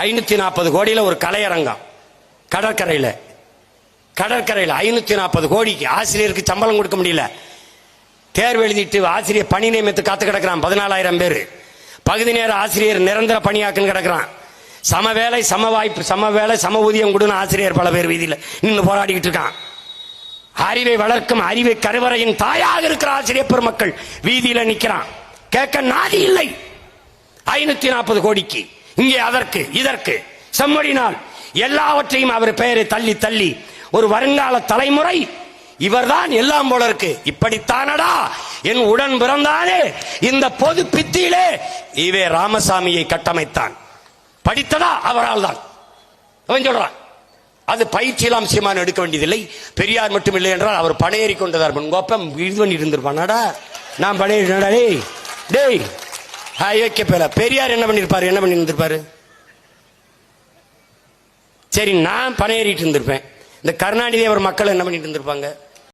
ஐநூத்தி நாற்பது கோடியில ஒரு கலையரங்கம். கடற்கரையில. கடற்கரையில் ஐநூத்தி நாற்பது கோடிக்கு ஆசிரியருக்கு சம்பளம் கொடுக்க முடியல. தேர்வு எழுதிட்டு ஆசிரியர் பணி நியமித்து காத்து கிடக்கிறான். பதினாலாயிரம் பேர். பகுதி நேர ஆசிரியர் நிரந்தர பணியாக்குன்னு கிடக்கிறான். சம வேலை சம வாய்ப்பு சம வேலை சம ஊதியம் கொடுன்னு ஆசிரியர் பல பேர் வீதியில் நின்று போராடிக்கிட்டு இருக்கான். அறிவை வளர்க்கும் அறிவை கருவறையின் தாயாக இருக்கிற ஆசிரியர் பெருமக்கள் வீதியில் நிற்கிறான் கேட்க நாதி இல்லை. ஐநூத்தி நாற்பது கோடிக்கு. இங்கே அதற்கு இதற்கு. செம்மொழினால் எல்லாவற்றையும் அவர் பெயரை தள்ளி தள்ளி. ஒரு வருங்கால தலைமுறை இவர்தான் எல்லாம் போல இருக்கு. இப்படித்தானடா? என் உடன் பிறந்தானே. இந்த பொது பித்தியிலே இவே ராமசாமியை கட்டமைத்தான். படித்ததா? அவரால் தான் அவன் சொல்றான். அது பயிற்சியெல்லாம் சீமான் எடுக்க வேண்டியதில்லை. பெரியார் மட்டும் இல்லை என்றால் அவர் பணையேறி கொண்டதார் கோப்பம் இது பண்ணி இருந்திருப்பானாடா நான் பணையேறினடா டேய் டேய். ஐயோக்கிய பேல பெரியார் என்ன பண்ணியிருப்பார் என்ன பண்ணி இருந்திருப்பாரு? சரி நான் பணையேறிட்டு இருந்திருப்பேன். இந்த கருணாநிதி அவர் மக்கள் என்ன பண்ணிட்டு இருந்திருப்பாங்க?